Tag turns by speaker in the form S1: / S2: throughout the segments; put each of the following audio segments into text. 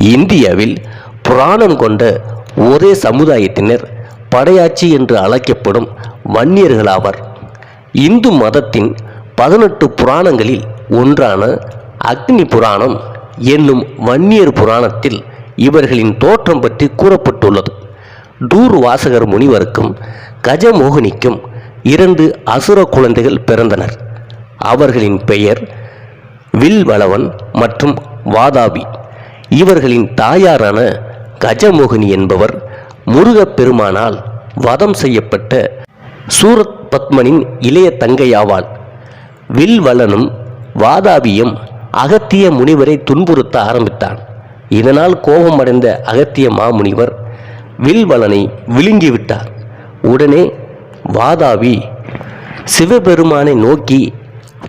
S1: இந்தியாவில் புராணம் கொண்ட ஒரே சமுதாயத்தினர் படையாட்சி என்று அழைக்கப்படும் வன்னியர்களாவர் இந்து மதத்தின் பதினெட்டு புராணங்களில் ஒன்றான அக்னி புராணம் என்னும் வன்னியர் புராணத்தில் இவர்களின் தோற்றம் பற்றி கூறப்பட்டுள்ளது. டூர் வாசகர் முனிவருக்கும் கஜமோகினிக்கும் இரண்டு அசுர குழந்தைகள் பிறந்தனர். அவர்களின் பெயர் வில்வளவன் மற்றும் வாதாபி. இவர்களின் தாயாரான கஜமோகினி என்பவர் முருகப்பெருமானால் வதம் செய்யப்பட்ட சூரத் பத்மனின் இளைய தங்கையாவாள். வில்வலனும் வாதாபியும் அகத்திய முனிவரை துன்புறுத்த ஆரம்பித்தான். இதனால் கோபமடைந்த அகத்திய மாமுனிவர் வில்வலனை விழுங்கிவிட்டார் உடனே வாதாவி சிவபெருமானை நோக்கி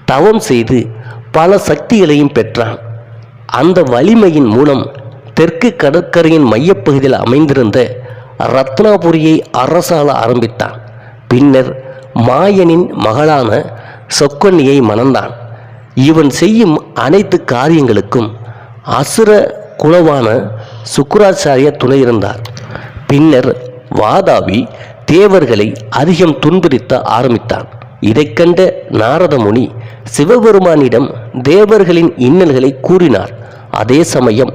S1: தவம் செய்து பல சக்திகளையும் பெற்றான். அந்த வலிமையின் மூலம் தெற்கு கடற்கரையின் மையப்பகுதியில் அமைந்திருந்த ரத்னாபுரியை அரசாள ஆரம்பித்தான். பின்னர் மாயனின் மகளான சொக்கன்னியை மணந்தான். இவன் செய்யும் அனைத்து காரியங்களுக்கும் அசுர குலவான சுக்கராச்சாரிய துணை இருந்தார். பின்னர் வாதாபி தேவர்களை அதிகம் துன்புறுத்த ஆரம்பித்தான். இதைக் கண்ட நாரத முனி சிவபெருமானிடம் தேவர்களின் இன்னல்களை கூறினார். அதே சமயம்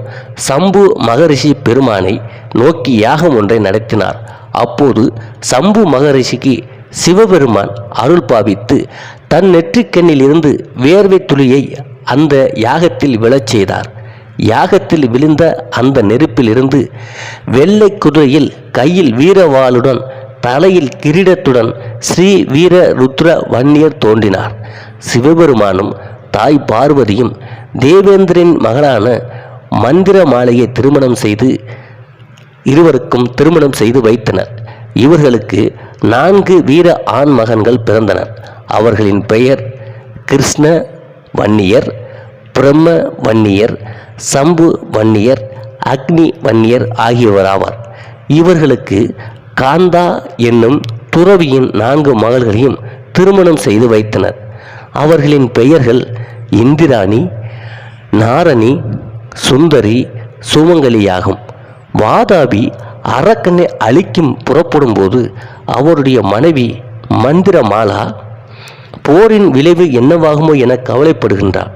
S1: சம்பு மகரிஷி பெருமானை நோக்கி யாகம் ஒன்றை நடத்தினார். அப்போது சம்பு மகரிஷிக்கு சிவபெருமான் அருள் பாவித்து தன் நெற்றிக்கண்ணில் இருந்து வேர்வை துளியை அந்த யாகத்தில் விழச் செய்தார். யாகத்தில் விழுந்த அந்த நெருப்பிலிருந்து வெள்ளை குதிரையில் கையில் வீரவாளுடன் தலையில் கிரீடத்துடன் ஸ்ரீ வீர ருத்ர வன்னியர் தோன்றினார். சிவபெருமானும் தாய் பார்வதியும் தேவேந்திரன் மகளான மந்திர மாலையை திருமணம் செய்து இருவருக்கும் திருமணம் செய்து வைத்தனர். இவர்களுக்கு நான்கு வீர ஆண் மகன்கள் பிறந்தனர். அவர்களின் பெயர் கிருஷ்ண வன்னியர் பிரம்ம வன்னியர் சம்பு வன்னியர் அக்னி வன்னியர் ஆகியோராவார் இவர்களுக்கு காந்தா என்னும் துறவியின் நான்கு மகள்களையும் திருமணம் செய்து வைத்தனர். அவர்களின் பெயர்கள் இந்திராணி நாரணி சுந்தரி சுமங்கலியாகும். வாதாபி அரக்கனை அழிக்கும் புறப்படும்போது அவருடைய மனைவி மந்திரமாலா போரின் விளைவு என்னவாகுமோ என கவலைப்படுகின்றார்.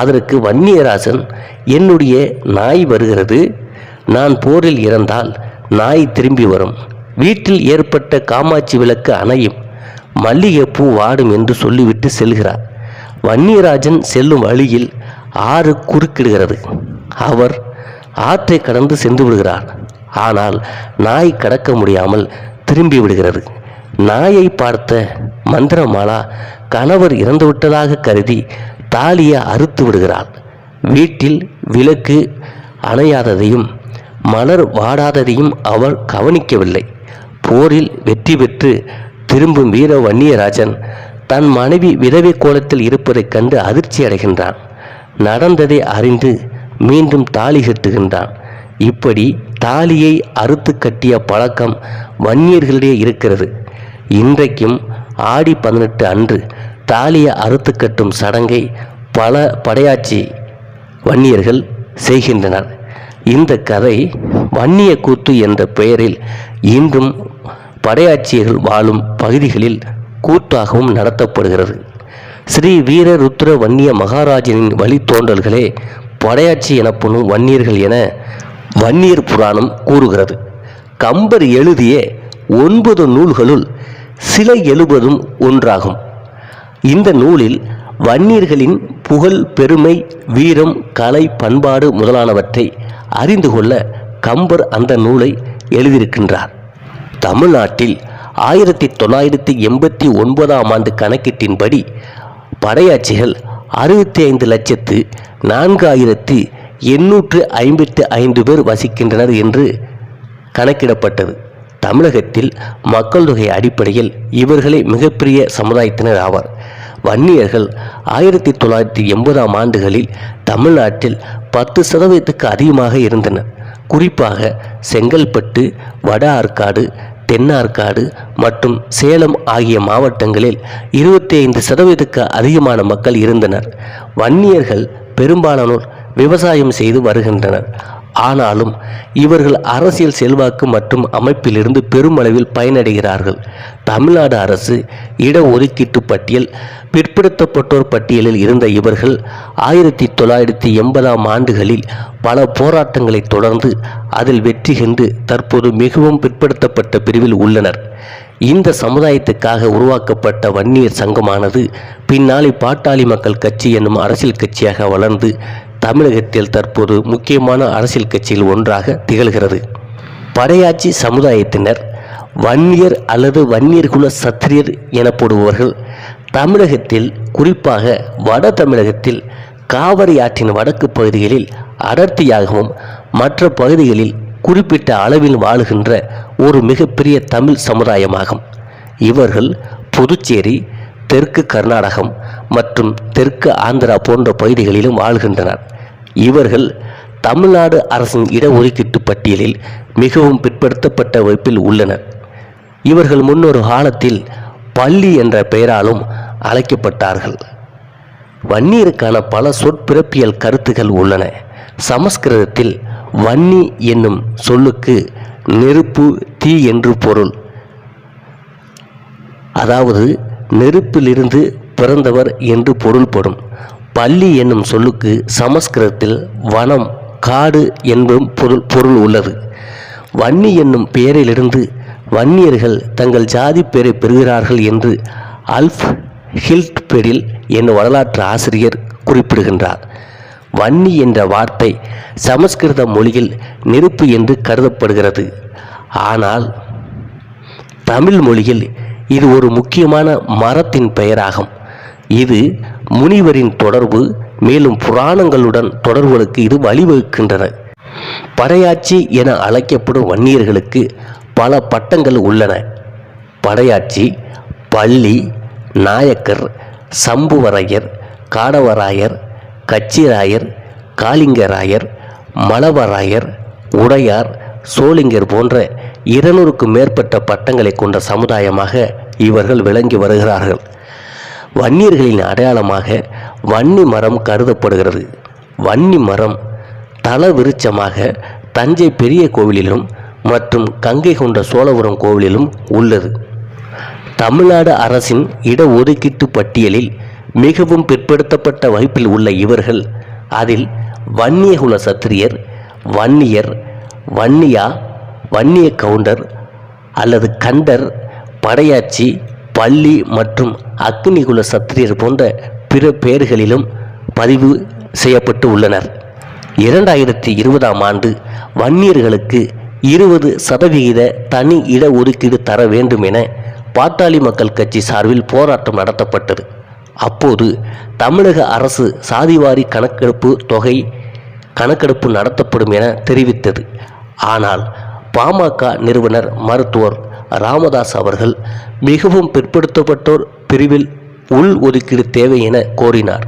S1: அதற்கு வன்னியராசன் என்னுடைய நாய் வருகிறது. நான் போரில் இறந்தால் நாய் திரும்பி வரும். வீட்டில் ஏற்பட்ட காமாட்சி விளக்கு அணையும். மல்லிகைப்பூ வாடும் என்று சொல்லிவிட்டு செல்கிறார். வன்னியராஜன் செல்லும் வழியில் ஆறு குறுக்கிடுகிறது. அவர் ஆற்றை கடந்து சென்று விடுகிறார். ஆனால் நாய் கடக்க முடியாமல் திரும்பி விடுகிறது. நாயை பார்த்த மந்திரமாலா கணவர் இறந்துவிட்டதாக கருதி தாலியை அறுத்து விடுகிறாள். வீட்டில் விளக்கு அணையாததையும் மலர் வாடாததையும் அவள் கவனிக்கவில்லை. போரில் வெற்றி பெற்று திரும்பும் வீர வன்னியராஜன் தன் மனைவி விதவை கோலத்தில் இருப்பதைக் கண்டு அதிர்ச்சி அடைகின்றான். நடந்ததை அறிந்து மீண்டும் தாலி கட்டுகின்றான். இப்படி தாலியை அறுத்து கட்டிய பழக்கம் வன்னியர்களிடையே இருக்கிறது. இன்றைக்கும் ஆடி பதினெட்டு அன்று தாலியை அறுத்து கட்டும் சடங்கை பல படையாட்சி வன்னியர்கள் செய்கின்றனர். இந்த கதை வன்னிய கூத்து என்ற பெயரில் இன்றும் படையாட்சியர்கள் வாழும் பகுதிகளில் கூத்தாகவும் நடத்தப்படுகிறது. ஸ்ரீ வீர ருத்ர வன்னிய மகாராஜனின் வழித்தோன்றல்களே படையாட்சி எனப்படும் வன்னியர்கள் என வன்னியர் புராணம் கூறுகிறது. கம்பர் எழுதிய ஒன்பது நூல்களுள் சில எழுபதும் ஒன்றாகும். இந்த நூலில் வன்னியர்களின் புகழ் பெருமை வீரம் கலை பண்பாடு முதலானவற்றை அறிந்து கொள்ள கம்பர் அந்த நூலை எழுதியிருக்கின்றார். தமிழ்நாட்டில் ஆயிரத்தி தொள்ளாயிரத்தி எண்பத்தி ஒன்பதாம் ஆண்டு கணக்கீட்டின்படி படையாட்சிகள் அறுபத்தி ஐந்து லட்சத்து நான்காயிரத்தி எண்ணூற்று ஐம்பத்தி ஐந்து பேர் வசிக்கின்றனர் என்று கணக்கிடப்பட்டது. தமிழகத்தில் மக்கள் தொகை அடிப்படையில் இவர்களே மிகப்பெரிய சமுதாயத்தினர் ஆவார். வன்னியர்கள் ஆயிரத்தி தொள்ளாயிரத்தி எண்பதாம் ஆண்டுகளில் தமிழ்நாட்டில் பத்து சதவீதத்துக்கு அதிகமாக இருந்தனர். குறிப்பாக செங்கல்பட்டு வட ஆற்காடு தென்னார்காடு மற்றும் சேலம் ஆகிய மாவட்டங்களில் இருபத்தி ஐந்து சதவீதத்துக்கு அதிகமான மக்கள் இருந்தனர். வன்னியர்கள் பெரும்பாலானோர் விவசாயம் செய்து வருகின்றனர். ஆனாலும் இவர்கள் அரசியல் செல்வாக்கு மற்றும் அமைப்பிலிருந்து பெருமளவில் பயனடைகிறார்கள். தமிழ்நாடு அரசு இடஒதுக்கீட்டு பட்டியல் பிற்படுத்தப்பட்டோர் பட்டியலில் இருந்த இவர்கள் ஆயிரத்தி தொள்ளாயிரத்தி எண்பதாம் ஆண்டுகளில் பல போராட்டங்களை தொடர்ந்து அதில் வெற்றி கண்டு தற்போது மிகவும் பிற்படுத்தப்பட்ட பிரிவில் உள்ளனர். இந்த சமுதாயத்துக்காக உருவாக்கப்பட்ட வன்னியர் சங்கமானது பின்னாளில் பாட்டாளி மக்கள் கட்சி என்னும் அரசியல் கட்சியாக வளர்ந்து தமிழகத்தில் தற்போது முக்கியமான அரசியல் கட்சியில் ஒன்றாக திகழ்கிறது. படையாட்சி சமுதாயத்தினர் வன்னியர் அல்லது வன்னியர் குல சத்திரியர் எனப்படுபவர்கள் தமிழகத்தில் குறிப்பாக வட தமிழகத்தில் காவிரி ஆற்றின் வடக்கு பகுதிகளில் அடர்த்தியாகவும் மற்ற பகுதிகளில் குறிப்பிட்ட அளவில் வாழுகின்ற ஒரு மிகப்பெரிய தமிழ் சமுதாயமாகும். இவர்கள் புதுச்சேரி தெற்கு கர்நாடகம் மற்றும் தெற்கு ஆந்திரா போன்ற பகுதிகளிலும் வாழ்கின்றனர். இவர்கள் தமிழ்நாடு அரசின் இடஒதுக்கீட்டு பட்டியலில் மிகவும் பிற்படுத்தப்பட்ட வகுப்பில் உள்ளனர். இவர்கள் முன்னொரு காலத்தில் பள்ளி என்ற பெயராலும் அழைக்கப்பட்டார்கள். வன்னியருக்கான பல சொற்பிறப்பியல் கருத்துகள் உள்ளன. சமஸ்கிருதத்தில் வன்னி என்னும் சொல்லுக்கு நெருப்பு தீ என்று பொருள். அதாவது நெருப்பிலிருந்து பிறந்தவர் என்று பொருள்படும். பள்ளி என்னும் சொல்லுக்கு சமஸ்கிருதத்தில் வனம் காடு என்பதும் பொருள் பொருள் உள்ளது. வன்னி என்னும் பெயரிலிருந்து வன்னியர்கள் தங்கள் ஜாதி பெயரை பெறுகிறார்கள் என்று அல்ஃப் ஹில்ட்பெரில் என்னும் வரலாற்று ஆசிரியர் குறிப்பிடுகின்றார். வன்னி என்ற வார்த்தை சமஸ்கிருத மொழியில் நெருப்பு என்று கருதப்படுகிறது. ஆனால் தமிழ் மொழியில் இது ஒரு முக்கியமான மரத்தின் பெயராகும். இது முனிவரின் தொடர்பு மேலும் புராணங்களுடன் தொடர்புகளுக்கு இது வழிவகுக்கின்றன. படையாட்சி என அழைக்கப்படும் வன்னியர்களுக்கு பல பட்டங்கள் உள்ளன. படையாட்சி பள்ளி நாயக்கர் சம்புவரையர் காடவராயர் கச்சிராயர் காளிங்கராயர் மலவராயர் உடையார் சோளிங்கர் போன்ற இருநூறுக்கும் மேற்பட்ட பட்டங்களை கொண்ட சமுதாயமாக இவர்கள் விளங்கி வருகிறார்கள். வன்னியர்களின் அடையாளமாக வன்னி மரம் கருதப்படுகிறது. வன்னி மரம் தல விருட்சமாக தஞ்சை பெரிய கோவிலிலும் மற்றும் கங்கை கொண்ட சோழபுரம் கோவிலிலும் உள்ளது. தமிழ்நாடு அரசின் இடஒதுக்கீட்டு பட்டியலில் மிகவும் பிற்படுத்தப்பட்ட வகுப்பில் உள்ள இவர்கள் அதில் வன்னியகுல சத்திரியர் வன்னியர் வன்னியா வன்னிய கவுண்டர் அல்லது கண்டர் படையாச்சி பள்ளி மற்றும் அக்னிகுல சத்திரியர் போன்ற பிற பெயர்களிலும் பதிவு செய்யப்பட்டு உள்ளனர். இரண்டாயிரத்தி இருபதாம் ஆண்டு வன்னியர்களுக்கு இருபது சதவிகித தனி இட ஒதுக்கீடு தர வேண்டும் என பாட்டாளி மக்கள் கட்சி சார்பில் போராட்டம் நடத்தப்பட்டது. அப்போது தமிழக அரசு சாதிவாரி கணக்கெடுப்பு தொகை கணக்கெடுப்பு நடத்தப்படும் என தெரிவித்தது. ஆனால் பாமக நிறுவனர் மருத்துவர் ராமதாஸ் அவர்கள் மிகவும் பிற்படுத்தப்பட்டோர் பிரிவில் உள் ஒதுக்கீடு தேவை என கோரினார்.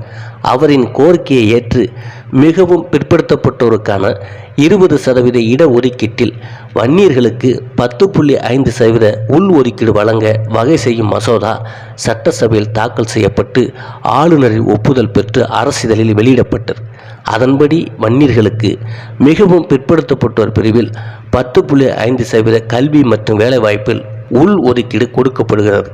S1: அவரின் கோரிக்கையை ஏற்று மிகவும் பிற்படுத்தப்பட்டோருக்கான இருபது சதவீத இடஒதுக்கீட்டில் வன்னியர்களுக்கு பத்து புள்ளி ஐந்து சதவீத உள் ஒதுக்கீடு வழங்க வகை செய்யும் மசோதா சட்டசபையில் தாக்கல் செய்யப்பட்டு ஆளுநரின் ஒப்புதல் பெற்று அரசிதழில் வெளியிடப்பட்டது. அதன்படி வன்னியர்களுக்கு மிகவும் பிற்படுத்தப்பட்டோர் பிரிவில் பத்து புள்ளி ஐந்து சதவீத கல்வி மற்றும் வேலைவாய்ப்பில் உள் ஒதுக்கீடு கொடுக்கப்படுகிறது.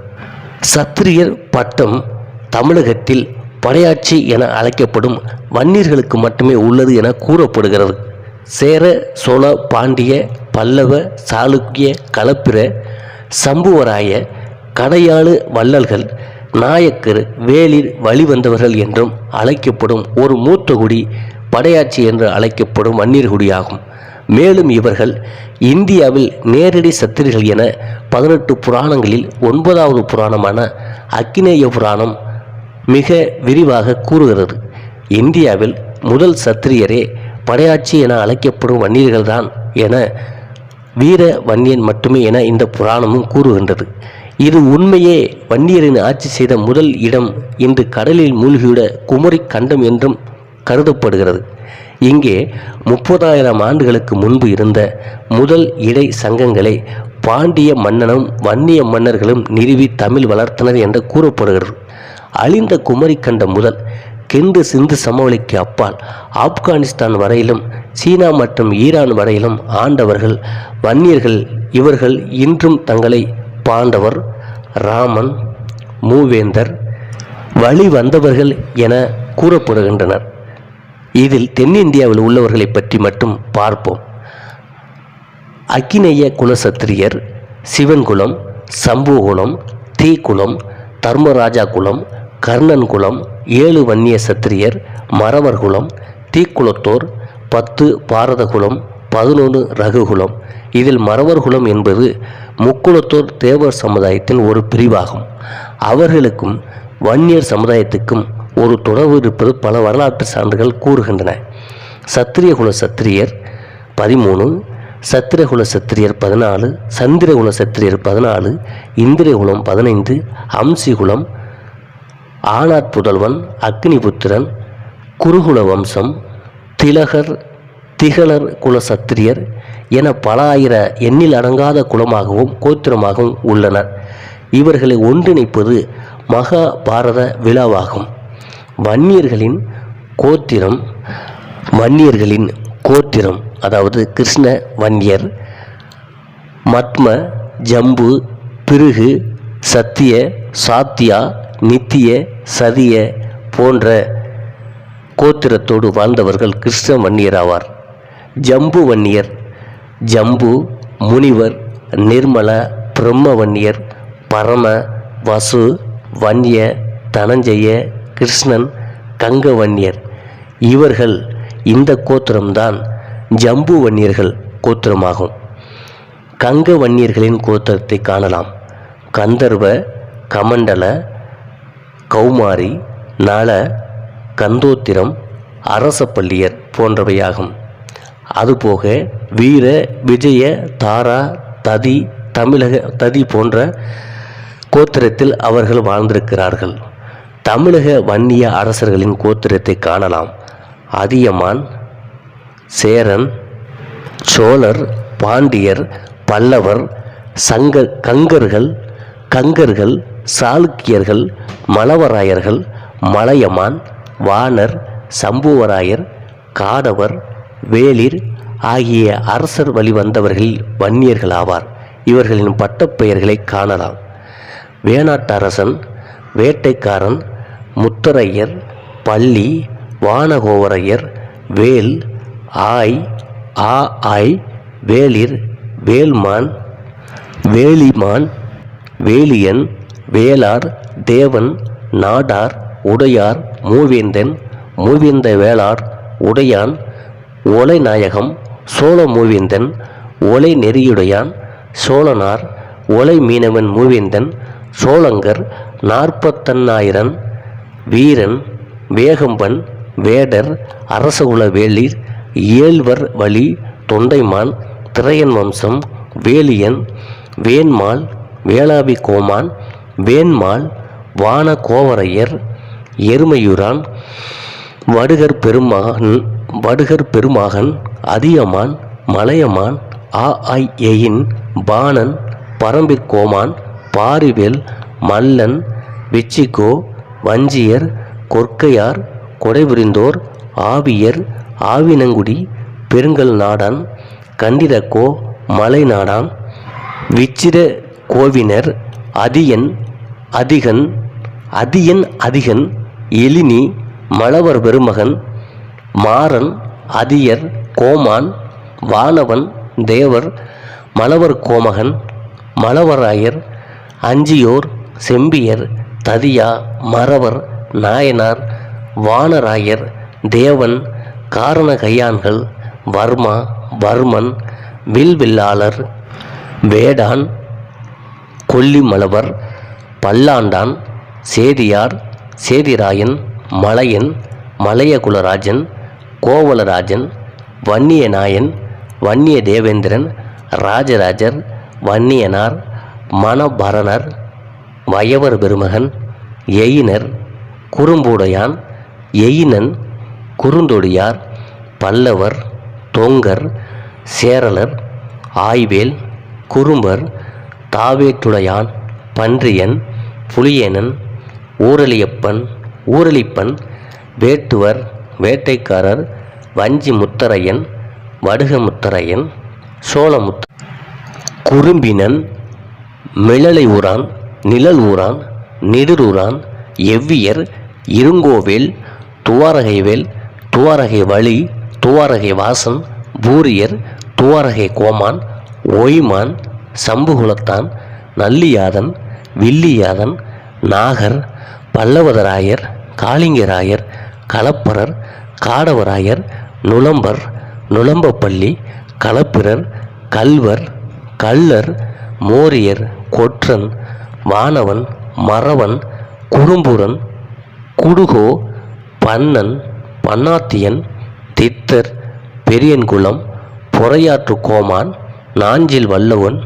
S1: சத்திரியர் பட்டம் தமிழகத்தில் படையாட்சி என அழைக்கப்படும் வன்னியர்களுக்கு மட்டுமே உள்ளது என கூறப்படுகிறது. சேர சோழ பாண்டிய பல்லவ சாளுக்கிய கலப்பிர சம்புவராய கடையாளு வள்ளல்கள் நாயக்கர் வேலில் வழிவந்தவர்கள் என்றும் அழைக்கப்படும் ஒரு மூத்த குடி படையாட்சி என்று அழைக்கப்படும் வன்னியர் குடியாகும். மேலும் இவர்கள் இந்தியாவில் நேரடி சத்திரிகள் என பதினெட்டு புராணங்களில் ஒன்பதாவது புராணமான அக்கினேய புராணம் மிக விரிவாக கூறுகிறது. இந்தியாவில் முதல் சத்திரியரே படையாட்சி என அழைக்கப்படும் வன்னியர்கள்தான் என வீர வன்னியன் மட்டுமே என இந்த புராணமும் கூறுகின்றது. இது உண்மையே வன்னியரின் ஆட்சி செய்த முதல் இடம் இன்று கடலில் மூழ்கியுட குமரி கண்டம் என்றும் கருதப்படுகிறது. இங்கே முப்பதாயிரம் ஆண்டுகளுக்கு முன்பு இருந்த முதல் இடை சங்கங்களை பாண்டிய மன்னனும் வன்னிய மன்னர்களும் நிறுவி தமிழ் வளர்த்தனர் என்று கூறப்படுகிறது. அழிந்த குமரி கண்டம் முதல் கிண்டு சிந்து சமவெளிக்கு அப்பால் ஆப்கானிஸ்தான் வரையிலும் சீனா மற்றும் ஈரான் வரையிலும் ஆண்டவர்கள் வன்னியர்கள் இவர்கள் இன்றும் தங்களை பாண்டவர் ராமன் மூவேந்தர் வழி வந்தவர்கள் என கூறப்படுகின்றனர். இதில் தென்னிந்தியாவில் உள்ளவர்களை பற்றி மட்டும் பார்ப்போம். அக்கினேய குலசத்திரியர் சிவன்குலம் சம்புகுலம் தீக்குலம் தர்மராஜா குலம் கர்ணன் குலம் ஏழு வன்னிய சத்திரியர் மறவர் குலம் தீக்குளத்தோர் பத்து பாரத குலம் பதினொன்று ரகுகுலம் இதில் மறவர் குலம் என்பது முக்குளத்தோர் தேவர் சமுதாயத்தின் ஒரு பிரிவாகும். அவர்களுக்கும் வன்னியர் சமுதாயத்துக்கும் ஒரு தொடர்பு இருப்பது பல வரலாற்று சான்றுகள் கூறுகின்றன. சத்திரியகுல சத்திரியர் பதிமூணு சத்திரகுல சத்திரியர் பதினாலு சந்திரகுல சத்திரியர் பதினாலு இந்திரகுலம் பதினைந்து அம்சிகுலம் ஆனாத் புதல்வன் அக்னிபுத்திரன் குருகுல வம்சம் திலகர் திகழர் குல சத்திரியர் என பல ஆயிர எண்ணில் அடங்காத குலமாகவும் கோத்திரமாகவும் உள்ளனர். இவர்களை ஒன்றிணைப்பது மகாபாரத விழாவாகும். வன்னியர்களின் கோத்திரம் வன்னியர்களின் கோத்திரம் அதாவது கிருஷ்ண வன்னியர் மத்ம ஜம்பு பிருகு சத்திய சாத்தியா நித்திய சதிய போன்ற கோத்திரத்தோடு வாழ்ந்தவர்கள் கிருஷ்ண வன்னியர் ஆவார் ஜம்பு வன்னியர் ஜம்பு முனிவர் நிர்மல பிரம்ம வன்னியர் பரம வசு வன்னிய தனஞ்சய கிருஷ்ணன் கங்க வன்னியர். இவர்கள் இந்த கோத்திரம்தான் ஜம்பு வன்னியர்கள் கோத்திரமாகும். கங்க வன்னியர்களின் கோத்திரத்தை காணலாம். கந்தர்வ கமண்டல கௌமாரி நல கந்தோத்திரம் அரசப்பள்ளியர் போன்றவையாகும். அதுபோக வீர விஜய தாரா ததி தமிழக ததி போன்ற கோத்திரத்தில் அவர்கள் வாழ்ந்திருக்கிறார்கள். தமிழக வன்னிய அரசர்களின் கோத்திரத்தை காணலாம். அதியமான் சேரன் சோழர் பாண்டியர் பல்லவர் சங்க கங்கர்கள் கங்கர்கள் சாளுக்கியர்கள் மலவராயர்கள் மலையமான் வானர் சம்புவராயர் காடவர் வேளிர் ஆகிய அரசர் வழி வந்தவர்களில் வன்னியர்கள் ஆவார் இவர்களின் பட்டப்பெயர்களை காணலாம். வேணாட்டரசன் வேட்டைக்காரன் முத்தரையர் பள்ளி வானகோவரையர் வேல் ஆய் ஆ ஆய் வேளிர் வேல்மான் வேலிமான் வேலியன் வேளார் தேவன் நாடார் உடையார் மூவேந்தன் மூவேந்த வேளார் உடையான் ஒலைநாயகம் சோழ மூவேந்தன் ஒலை நெறியுடையான் சோழனார் ஒலை மீனவன் மூவேந்தன் சோழங்கர் நாற்பத்தன்னாயிரன் வீரன் வேகம்பன் வேடர் அரசகுல வேளிர் ஏழ்வர் வழி தொண்டைமான் திரையன் வம்சம் வேலியன் வேன்மாள் வேளாவி கோமான் வேன்மாள் வான கோவரையர் எருமையூரான் வடுகர் பெருமகன் வடுகர் பெருமகன் அதியமான் மலையமான் ஆ ஐ எயின் பாணன் பரம்பிற்கோமான் பாரிவேல் மல்லன் விச்சிகோ வஞ்சியர் கொற்கையார் கொடைபுரிந்தோர் ஆவியர் ஆவினங்குடி பெருங்கல் நாடான் கண்டிரக்கோ மலை நாடான் விச்சிர கோவினர் அதியன் அதிகன் அதியன் அதிகன் எலினி மலவர் பெருமகன் மாறன் அதியர் கோமான் வானவன் தேவர் மலவர் கோமகன் மலவராயர் அஞ்சியோர் செம்பியர் ததியா மறவர் நாயனார் வானராயர் தேவன் காரண கையான்கள் வர்மா வர்மன் வில்வில்லாளர் வேடான் கொல்லிமலவர் பல்லாண்டான் சேதியார் சேதிராயன் மலையன் மலையகுலராஜன் கோவலராஜன் வன்னிய நாயன் வன்னிய தேவேந்திரன் ராஜராஜர் வன்னியனார் மணபரணர் வயவர் பெருமகன் எயினர் குறும்புடையான் எயினன் குறுந்தொடியார் பல்லவர் தொங்கர் சேரலர் ஆய்வேல் குறும்பர் தாவேத்துடையான் பன்றியன் புலியனன் ஊரலியப்பன் ஊரலிப்பன் வேட்டுவர் வேட்டைக்காரர் வஞ்சி முத்தரையன் வடுக முத்தரையன் சோழமுத்த குறும்பினன் மிளலை ஊரான் நிழல் ஊரான் நெடுரூரான் எவ்வியர் இருங்கோவேல் துவாரகைவேல் துவாரகை வழி துவாரகை வாசன் பூரியர் துவாரகை கோமான் ஒய்மான் சம்புகுலத்தான் நல்லியாதன் வில்லியாதன் நாகர் பல்லவதராயர் காளிங்கராயர் களப்பரர் காடவராயர் நுளம்பர் நுளம்பப்பள்ளி களப்பிரர் கல்வர் கள்ளர் மோரியர் கொற்றன் வானவன் மறவன் குறும்புரன் குடுகோ பன்னன் பன்னாத்தியன் தித்தர் பெரியன்குளம் பொறையாற்று கோமான் நாஞ்சில் வல்லவன்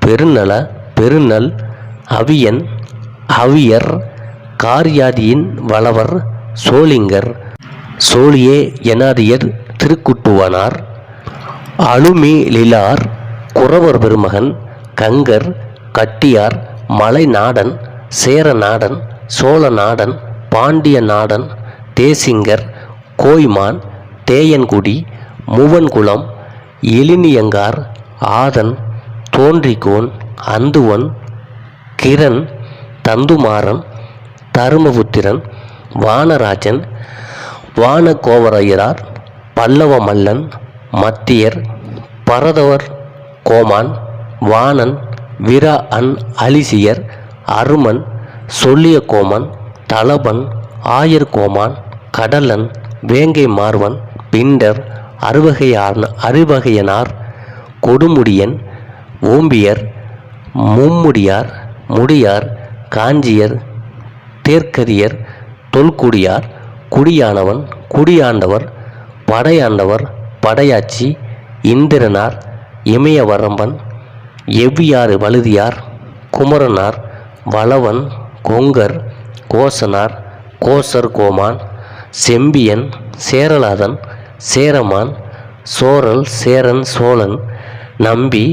S1: பெருநல பெருநல் அவியன் அவியர் காரியாதியின் வளவர் சோளிங்கர் சோழியே எனாதியர் திருக்குட்டுவனார் அழுமீலிலார் குறவர் பெருமகன் கங்கர் கட்டியார் மலைநாடன் சேரநாடன் சோழநாடன் பாண்டிய நாடன் தேசிங்கர் கோய்மான் தேயன்குடி மூவன்குளம் எலினியங்கார் ஆதன் தோன்றிக்கோன் அந்துவன் கிரண் தந்துமாறன் தருமபுத்திரன் வானராஜன் வானகோவரையரார் பல்லவ மல்லன் மத்தியர் பரதவர் கோமான் வாணன் விரா அன் அலிசியர் அருமன் சொல்லிய கோமன் தலபன் ஆயர் கோமான் கடலன் வேங்கை மார்வன் பிண்டர் அறுவகையான அறுவகையனார் கொடுமுடியன் ஓம்பியர் மும்முடியார் முடியார் காஞ்சியர் தேர்க்கரியர் தொல்குடியார் குடியானவன் குடியாண்டவர் படையாண்டவர் படையாச்சி இந்திரனார் இமயவரம்பன் எவ்வியாறு வழுதியார் குமரனார் வளவன் கொங்கர் கோசனார் கோசர் கோமான் செம்பியன் சேரலாதன் சேரமான் சோரல் சேரன் சோழன் நம்பி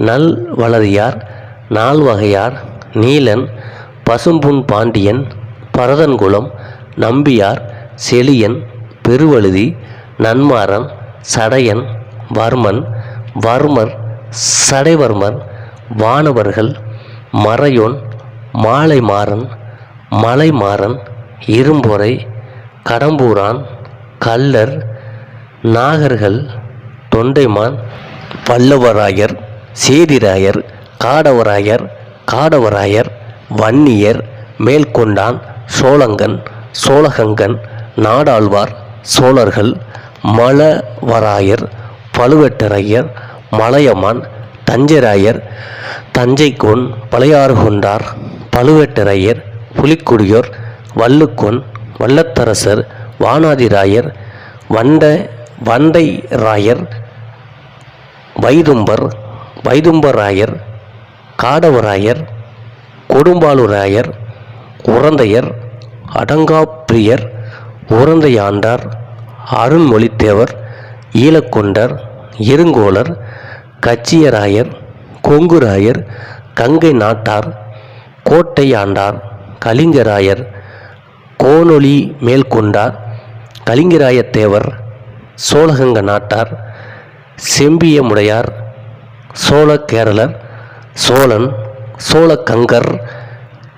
S1: நல் வளதியார் நால்வகையார் நீலன் பசும்புன் பாண்டியன் பரதன்குளம் நம்பியார் செழியன் பெருவழுதி நன்மாறன் சடையன் வர்மன் வர்மர் சடைவர்மர் வானவர்கள் மறையோன் மாலைமாறன் மலைமாறன் இரும்பொறை கடம்பூரான் கள்ளர் நாகர்கள் தொண்டைமான் பல்லவராயர் சேதிராயர் காடவராயர் காடவராயர் வன்னியர் மேல்கொண்டான் சோழங்கன் சோழகங்கன் நாடாழ்வார் சோழர்கள் மலவராயர் பழுவேட்டரையர் மலையமான் தஞ்சராயர் தஞ்சைக்கோன் பழையாறுகொண்டார் பழுவேட்டரையர் புலிக்குடியோர் வள்ளுக்கோன் வல்லத்தரசர் வானாதிராயர் வண்ட வண்டை ராயர் வைதும்பர் வைதும்பராயர் காடவராயர் கொடும்பாளூராயர் உறந்தையர் அடங்காப்பிரியர் உறந்தையாண்டார் அருண்மொழித்தேவர் ஈழக்கொண்டர் இருங்கோலர் கச்சியராயர் கொங்குராயர் கங்கை நாட்டார் கோட்டை ஆண்டார் கலிங்கராயர் கோனொலி மேல்கொண்டார் கலிங்கராயத்தேவர் சோழகங்க நாட்டார் செம்பியமுடையார் சோழ கேரளர் சோழன் சோழக்கங்கர்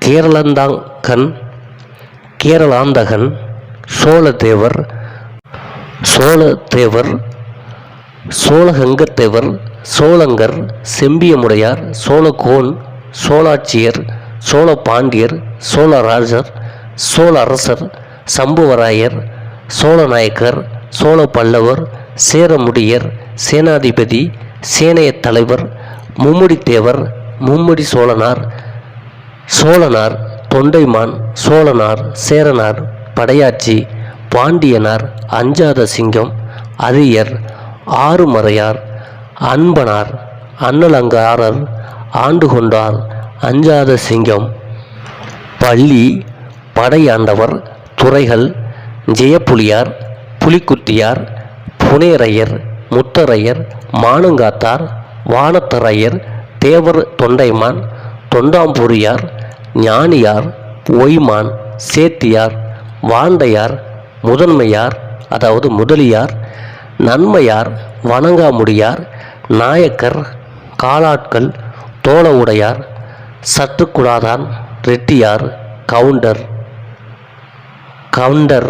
S1: கேரளந்தாங்கன் கேரளாந்தகன் சோழதேவர் சோழதேவர் சோழகங்கத்தேவர் சோழங்கர் செம்பியமுடையார் சோழகோன் சோழாட்சியர் சோழ பாண்டியர் சோழராஜர் சோழ அரசர் சம்புவராயர் சோழநாயக்கர் சோழ பல்லவர் சேரமுடியர் சேனாதிபதி சேனையத் தலைவர் மும்முடித்தேவர் மும்முடி சோழனார் சோழனார் தொண்டைமான் சோழனார் சேரனார் படையாச்சி பாண்டியனார் அஞ்சாத சிங்கம் அரியர் ஆறுமறையார் அன்பனார் அன்னலங்காரர் ஆண்டு கொண்டார் அஞ்சாத சிங்கம். பள்ளி படையாண்டவர் துறைகள் ஜெயப்புலியார் புலிக்குட்டியார் புனேரையர் முத்தரையர் மானுங்காத்தார் வானத்தரையர் தேவர் தொண்டைமான் தொண்டாம்பூரியார் ஞானியார் ஒய்மான் சேத்தியார் வாண்டையார் முதன்மையார் அதாவது முதலியார் நன்மையார் வணங்காமுடியார் நாயக்கர் காலாட்கள் தோள உடையார் சற்றுக்குடாதான் ரெட்டியார் கவுண்டர் கவுண்டர்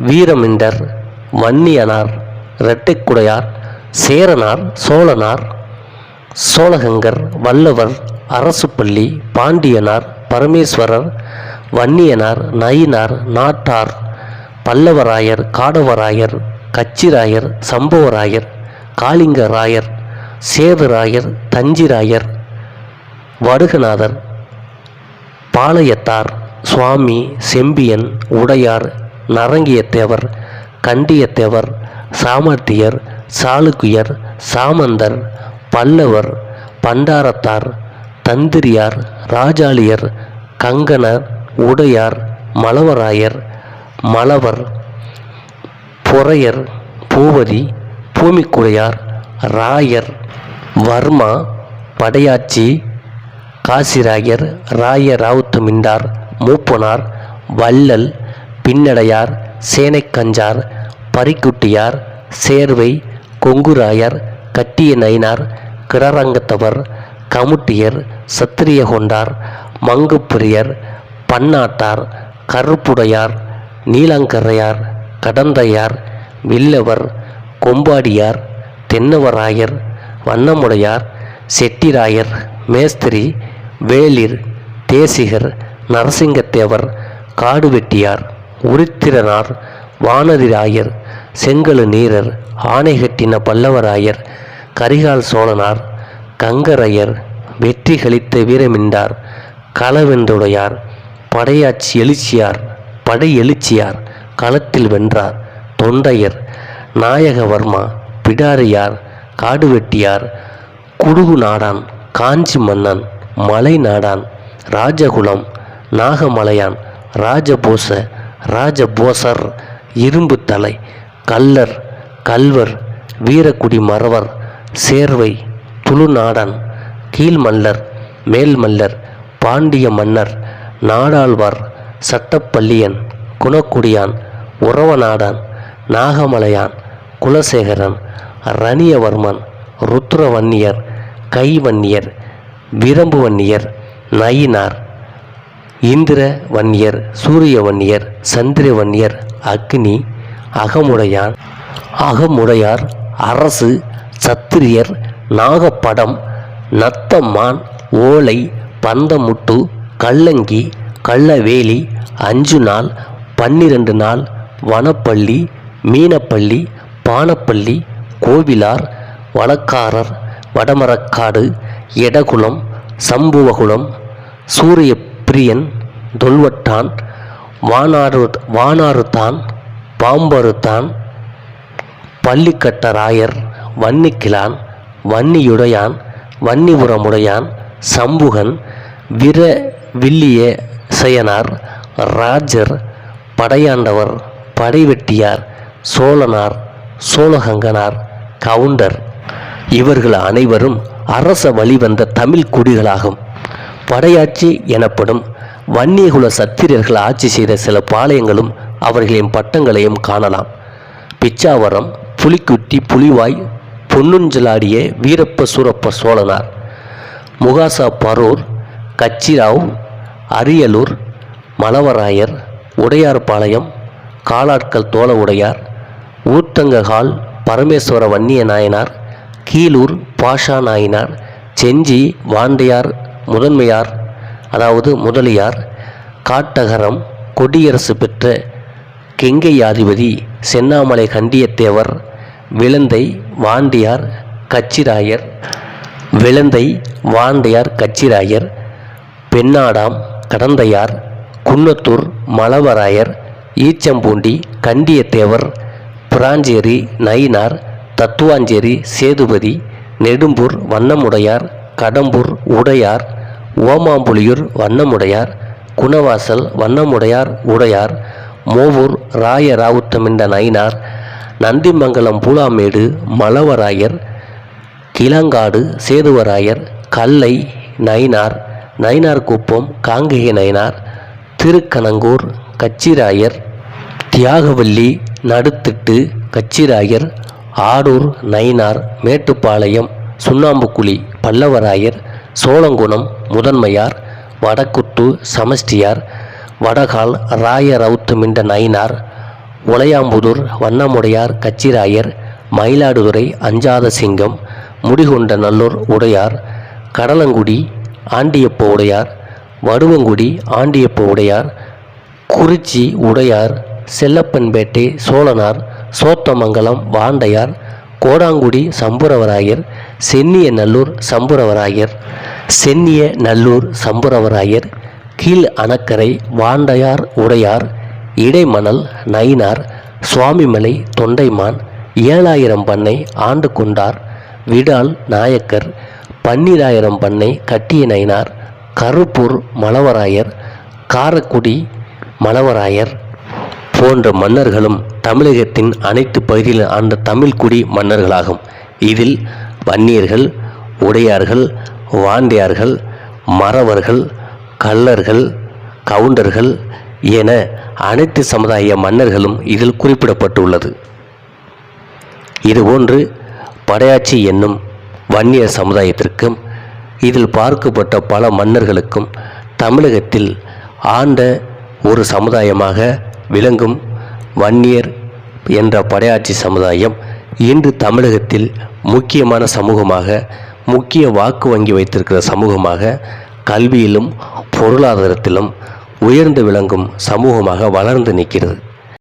S1: வீரமிண்டர் வன்னியனார் இரட்டைக்குடையார் சேரனார் சோழனார் சோழகங்கர் வல்லவர் அரசுப்பள்ளி பாண்டியனார் பரமேஸ்வரர் வன்னியனார் நயினார் நாட்டார் பல்லவராயர் காடவராயர் கச்சிராயர் சம்புவராயர் காளிங்கராயர் சேதுராயர் தஞ்சிராயர் வடுகநாதர் பாளையத்தார் சுவாமி செம்பியன் உடையார் நரங்கியத்தேவர் கண்டியத்தேவர் சாமர்த்தியர் சாளுக்கியர் சாமந்தர் பல்லவர் பண்டாரத்தார் தந்திரியார் ராஜாளியர் கங்கணர் உடையார் மலவராயர் மலவர் பொறையர் பூவதி பூமிக்குடையார் ராயர் வர்மா படையாச்சி காசிராயர் ராய ராவுத்தமிண்டார் மூப்பனார் வள்ளல் பின்னடையார் சேனைக்கஞ்சார் பரிக்குட்டியார் சேர்வை கொங்குராயர் கட்டிய நயினார் கிரரங்கத்தவர் கமுட்டியர் சத்திரிய கொண்டார் மங்குப்பிரியர் பன்னாட்டார் கருப்புடையார் நீலங்கரையார் கடந்தையார் வில்லவர் கொம்பாடியார் தென்னவராயர் வண்ணமுடையார் செட்டிராயர் மேஸ்திரி வேளிர் தேசிகர் நரசிங்கத்தேவர் காடுவெட்டியார் உருத்திரனார் வானதிராயர் செங்கழு நீரர் ஆணைகட்டின பல்லவராயர் கரிகால் சோழனார் கங்கரையர் வெற்றி கழித்த வீரமிண்டார் களவென்றுடையார் படையாட்சி எழுச்சியார் படை எழுச்சியார் களத்தில் வென்றார் தொண்டையர் நாயகவர்மா பிடாரியார் காடுவெட்டியார் குடுகு நாடான் காஞ்சி மன்னன் மலை நாடான் ராஜகுலம் நாகமலையான் ராஜபோச ராஜபோசர் இரும்பு தலை கல்லர் கல்வர் வீரக்குடி மறவர் சேர்வை துளுநாடன் கீழ்மல்லர் மேல்மல்லர் பாண்டிய மன்னர் நாடாழ்வார் சட்டப்பள்ளியன் குணக்குடியான் உறவநாடான் நாகமலையான் குலசேகரன் ரணியவர்மன் ருத்ரவன்னியர் கைவன்னியர் விரம்புவன்னியர் நயினார் இந்திர வன்னியர் சூரிய வன்னியர் சந்திர வன்னியர் அக்னி அகமுடையான் அகமுடையார் அரசு சத்திரியர் நாகப்படம் நத்தம்மான் ஓலை பந்தமுட்டு கல்லங்கி கள்ளவேலி அஞ்சு நாள் பன்னிரண்டு நாள் வனப்பள்ளி மீனப்பள்ளி பானப்பள்ளி கோவிலார் வழக்காரர் வடமரக்காடு எடகுலம் சம்புவகுலம் சூரிய பிரியன் தொல்வட்டான் வானாறு வானாறுத்தான் பாம்பருத்தான் பள்ளிக்கட்டராயர் வன்னிக்கிழான் வன்னியுடையான் வன்னிபுரமுடையான் சம்புகன் விர வில்லிய செயனார் ராஜர் படையாண்டவர் படைவெட்டியார் சோழனார் சோழகங்கனார் கவுண்டர். இவர்கள் அனைவரும் அரச வழிவந்த தமிழ் குடிகளாகும். படையாட்சி எனப்படும் வன்னியகுல சத்திரியர்கள் ஆட்சி செய்த சில பாளையங்களும் அவர்களின் பட்டங்களையும் காணலாம். பிச்சாவரம் புலிக்குட்டி புலிவாய் பொன்னுஞ்சலாடிய வீரப்ப சூரப்ப சோழனார் முகாசா பரூர் கச்சிராவ் அரியலூர் மலவராயர் உடையார்பாளையம் காலாட்கள் தோல உடையார் ஊத்தங்ககால் பரமேஸ்வர வன்னிய நாயனார் கீழூர் பாஷா நாயனார் செஞ்சி வாண்டையார் முதன்மையார் அதாவது முதலியார் காட்டகரம் கொடியரசு பெற்ற கெங்கையாதிபதி சென்னாமலை கண்டியத்தேவர் விளந்தை வாண்டியார் கச்சிராயர் விளந்தை வாண்டையார் கச்சிராயர் பெண்ணாடாம் கடந்தையார் குன்னத்தூர் மலவராயர் ஈச்சம்பூண்டி கண்டியத்தேவர் பிராஞ்சேரி நயினார் தத்துவாஞ்சேரி சேதுபதி நெடும்பூர் வண்ணமுடையார் கடம்பூர் உடையார் ஓமாம்புலியூர் வண்ணமுடையார் குணவாசல் வண்ணமுடையார் உடையார் மோவூர் ராய ராவுத்தமிண்ட நயினார் நந்திமங்கலம் பூலாமேடு மலவராயர் கிளங்காடு சேதுவராயர் கல்லை நயினார் நயினார் குப்பம் காங்கேய நயினார் திருக்கணங்கூர் கச்சிராயர் தியாகவல்லி நடுத்திட்டு கச்சிராயர் ஆடூர் நயினார் மேட்டுப்பாளையம் சுண்ணாம்புக்குழி. பல்லவராயர் சோழங்குணம் முதன்மையார் வடக்குத்து சமஷ்டியார் வடகால் ராய ரவுத்து மிண்ட நயினார் உளையாம்புதூர் வண்ணமுடையார் கச்சிராயர் மயிலாடுதுறை அஞ்சாத சிங்கம் முடிகொண்ட நல்லூர் உடையார் கடலங்குடி ஆண்டியப்ப உடையார் வடுவங்குடி ஆண்டியப்ப உடையார் குறிச்சி உடையார் செல்லப்பன்பேட்டை சோழனார் சோத்தமங்கலம் வாண்டையார் கோடாங்குடி சம்புரவராயர் சென்னிய நல்லூர் சம்புரவராயர் சென்னிய நல்லூர் சம்புரவராயர் கீழ் அணக்கரை வாண்டையார் உடையார் இடைமணல் நயினார் சுவாமிமலை தொண்டைமான் ஏழாயிரம் பண்ணை ஆண்டு கொண்டார் விடால் நாயக்கர் பன்னிராயிரம் பண்ணை கட்டிய நயினார் கருப்பூர் மலவராயர் காரக்குடி மலவராயர் போன்ற மன்னர்களும் தமிழகத்தின் அனைத்து பகுதியிலும் ஆண்ட தமிழ்குடி மன்னர்களாகும். இதில் வன்னியர்கள் உடையார்கள் வாண்டியார்கள் மறவர்கள் கள்ளர்கள் கவுண்டர்கள் என அனைத்து சமுதாய மன்னர்களும் இதில் குறிப்பிடப்பட்டுள்ளது. இதுபோன்று படையாச்சி என்னும் வன்னியர் சமுதாயத்திற்கும் இதில் பார்க்கப்பட்ட பல மன்னர்களுக்கும் தமிழகத்தில் ஆண்ட ஒரு சமுதாயமாக விளங்கும் வன்னியர் என்ற படையாட்சி சமுதாயம் இன்று தமிழகத்தில் முக்கியமான சமூகமாக முக்கிய வாக்கு வங்கி வைத்திருக்கிற சமூகமாக கல்வியிலும் பொருளாதாரத்திலும் உயர்ந்து விளங்கும் சமூகமாக வளர்ந்து நிற்கிறது.